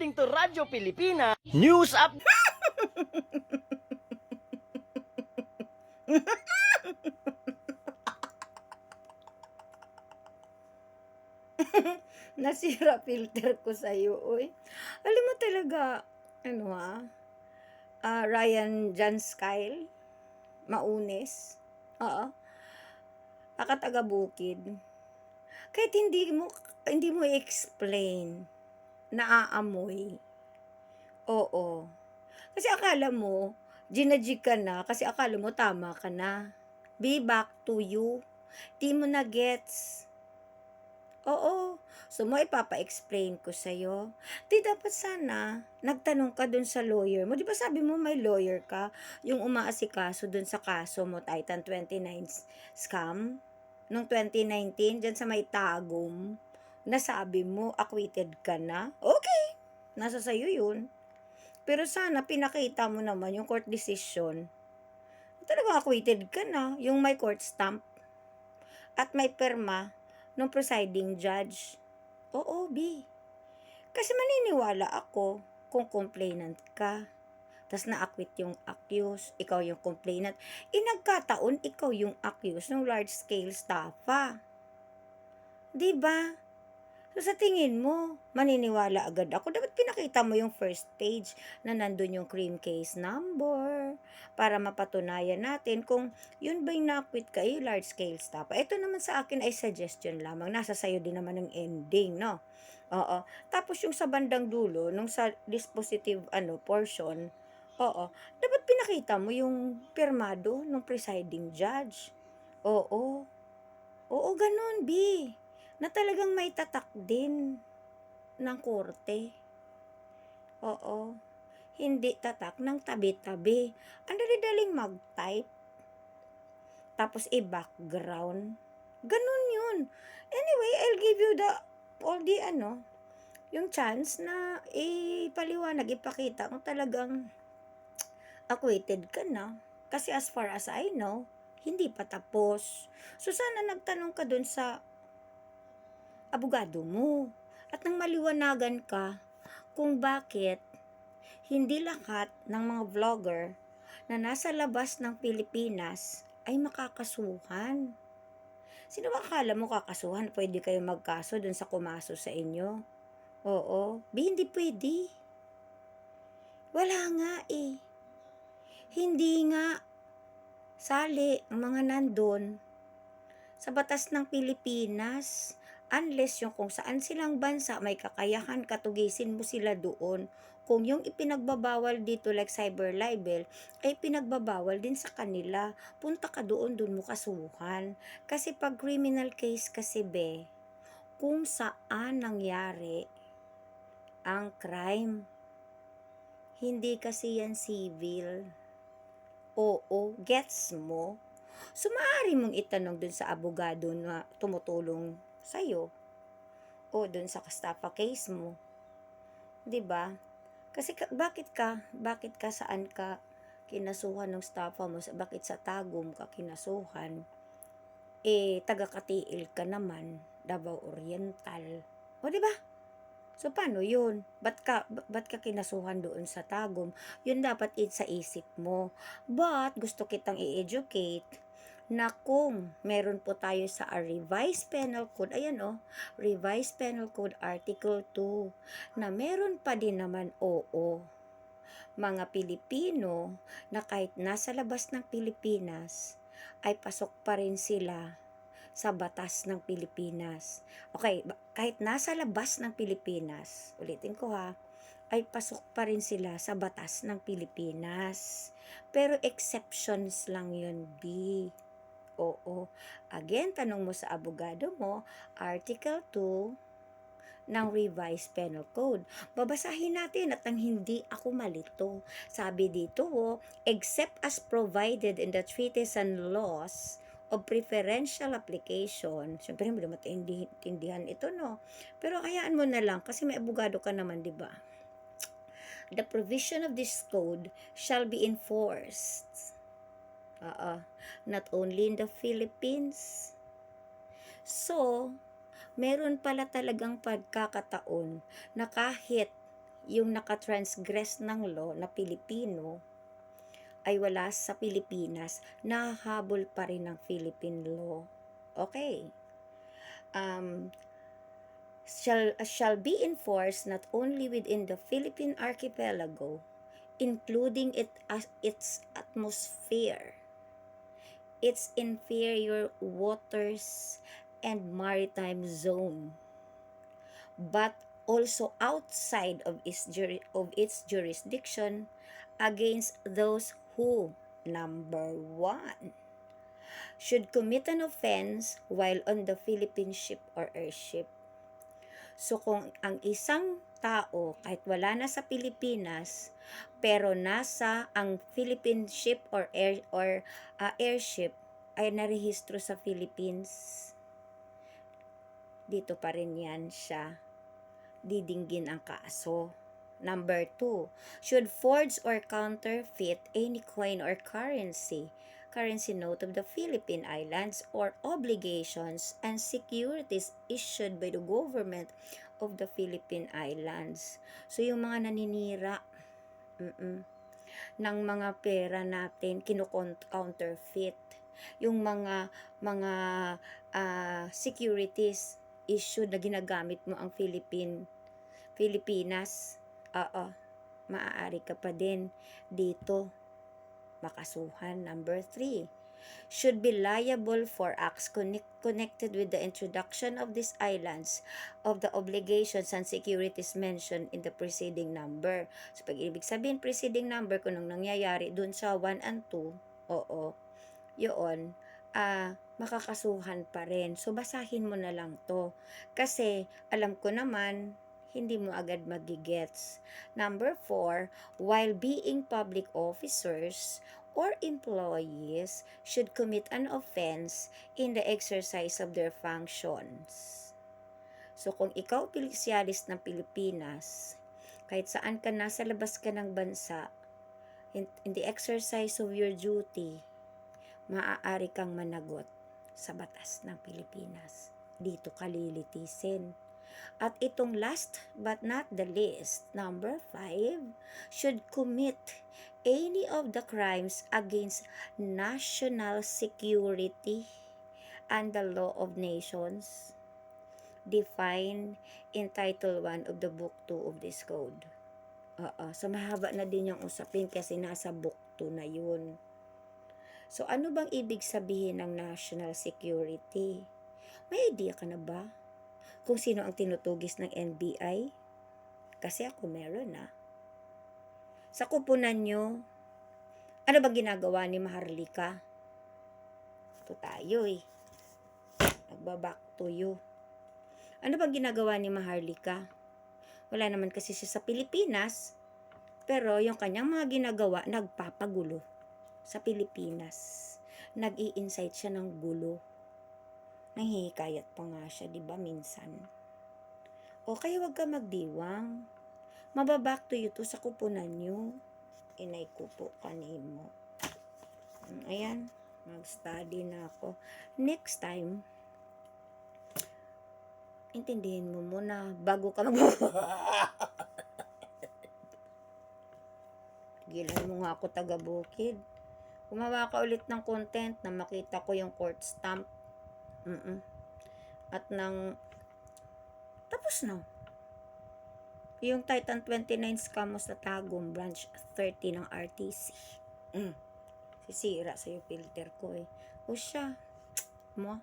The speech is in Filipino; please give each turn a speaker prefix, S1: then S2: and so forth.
S1: According to Radyo Pilipina, News Up...
S2: Nasira filter ko sa iyo, oy. Alam mo talaga, ano ha? Ah, Ryan John Skyle, Maunes. Oo. Akataga bukid. Kahit hindi mo hindi mo explain naaamoy. Oo. Kasi akala mo, ginajig ka na kasi akala mo tama ka na. Be back to you. Di mo na gets. Oo. So, mo ipapa-explain ko sa'yo. Di dapat sana, nagtanong ka dun sa lawyer mo. Di ba sabi mo may lawyer ka? Yung umaasikaso dun sa kaso mo, Titan 29 scam? Nung 2019, dyan sa may tagom, nasabi mo, acquitted ka na? Okay. Nasa sa'yo yun. Pero sana, pinakita mo naman yung court decision. Talagang acquitted ka na. Yung may court stamp. At may perma ng presiding judge. Oo, B. Kasi maniniwala ako kung complainant ka. Tapos na-acquit yung accused, ikaw yung complainant. Inagkataon, ikaw yung accused ng large-scale staffa. Di ba? So sa tingin mo, maniniwala agad ako. Dapat pinakita mo yung first page na nandun yung cream case number para mapatunayan natin kung yun ba yung na-quit ka, yung large scale stuff. Ito naman sa akin ay suggestion lamang. Nasa sayo din naman ng ending, no? Oo. Tapos yung sa bandang dulo, nung sa dispositive ano portion, oo, dapat pinakita mo yung pirmado ng presiding judge. Oo. Oo, ganun, B na talagang may tatak din ng korte. Oo. Hindi tatak ng tabi-tabi. Ang dali-daling mag-type. Tapos i-background. Ganun yun. Anyway, I'll give you the all the ano, yung chance na ipaliwanag, ipakita kung talagang acquitted ka na. Kasi as far as I know, hindi pa tapos. So sana nagtanong ka dun sa abogado mo. At nang maliwanagan ka kung bakit hindi lahat ng mga vlogger na nasa labas ng Pilipinas ay makakasuhan. Sino ba akala mo kakasuhan? Pwede kayo magkaso dun sa kumaso sa inyo? Oo. Di, hindi pwede. Wala nga eh. Hindi nga sali ang mga nandun sa batas ng Pilipinas unless yung kung saan silang bansa may kakayahan katugisin mo sila doon. Kung yung ipinagbabawal dito like cyber libel ay pinagbabawal din sa kanila. Punta ka doon doon mo kasuhan. Kasi pag criminal case kasi be kung saan nangyari ang crime hindi kasi yan civil. Oo gets mo? So, maaari mong itanong dun sa abogado na tumutulong sa'yo o dun sa Kastapa case mo. 'Di ba? Kasi ka, bakit ka, bakit ka saan ka kinasuhan ng staffa mo, bakit sa tagum ka kinasuhan, eh, taga-katiil ka naman, Davao Oriental. O, di ba? So, paano yun? Ba't ka, ba- ba't ka kinasuhan doon sa tagum? Yun dapat it sa isip mo. But, gusto kitang i-educate na kung meron po tayo sa revised penal code, ayan oh, revised penal code article 2, na meron pa din naman oo, mga Pilipino na kahit nasa labas ng Pilipinas, ay pasok pa rin sila sa batas ng Pilipinas. Okay, kahit nasa labas ng Pilipinas, ulitin ko ha, ay pasok pa rin sila sa batas ng Pilipinas. Pero exceptions lang yun, B. Oo. Again, tanong mo sa abogado mo, Article 2 ng Revised Penal Code. Babasahin natin at ang hindi ako malito. Sabi dito, oh, except as provided in the treaties and laws of preferential application. Siyempre, hindi mo matindihan ito, no? Pero hayaan mo na lang kasi may abogado ka naman, di ba? The provision of this code shall be enforced. Oo not only in the Philippines. So, meron pala talagang pagkakataon na kahit yung nakatransgress ng law na Pilipino ay wala sa Pilipinas, nahabol pa rin ng Philippine law. Okay. Um, shall, shall be enforced not only within the Philippine archipelago, including it as its atmosphere, its inferior waters and maritime zone, but also outside of its, juri- of its jurisdiction against those who, number one, should commit an offense while on the Philippine ship or airship. So kung ang isang tao kahit wala na sa Pilipinas pero nasa ang Philippine ship or air or uh, airship ay narehistro sa Philippines dito pa rin yan siya didinggin ang kaso. Number two, should forge or counterfeit any coin or currency, currency note of the Philippine Islands or obligations and securities issued by the government of the Philippine Islands. So yung mga naninira mm ng mga pera natin kino-counterfeit yung mga mga ah, securities issued na ginagamit mo ang Philippine Pilipinas oo maaari ka pa din dito makasuhan number three should be liable for acts connect, connected with the introduction of these islands of the obligations and securities mentioned in the preceding number. So, pag ibig sabihin preceding number, kung nang nangyayari dun sa 1 and 2, oo, yun, ah, makakasuhan pa rin. So, basahin mo na lang to. Kasi, alam ko naman, hindi mo agad magigets. Number 4, while being public officers or employees should commit an offense in the exercise of their functions. So, kung ikaw pilisyalis ng Pilipinas, kahit saan ka nasa labas ka ng bansa, in, in the exercise of your duty, maaari kang managot sa batas ng Pilipinas. Dito ka lilitisin. At itong last but not the least, number 5, should commit any of the crimes against national security and the law of nations defined in Title 1 of the Book 2 of this code. Oo, so mahaba na din yung usapin kasi nasa Book 2 na yun. So ano bang ibig sabihin ng national security? May idea ka na ba? Kung sino ang tinutugis ng NBI? Kasi ako meron na. Sa kupunan nyo, ano ba ginagawa ni Maharlika? Ito tayo eh. Nagbaback to you. Ano ba ginagawa ni Maharlika? Wala naman kasi siya sa Pilipinas. Pero yung kanyang mga ginagawa, nagpapagulo sa Pilipinas. nag incite siya ng gulo. Nanghihikayat pa nga siya, di ba, minsan. O kaya wag ka magdiwang. Mababack to you to sa kupunan nyo. Inay ko po kanimo. Ayan, mag-study na ako. Next time, intindihin mo muna bago ka mag Gilan mo nga ako taga-bukid. Gumawa ka ulit ng content na makita ko yung court stamp. Mm At nang tapos na. Yung Titan 29 scam mo sa Tagum branch 30 ng RTC. Mm. Sisira sa filter ko eh. O siya. Mo.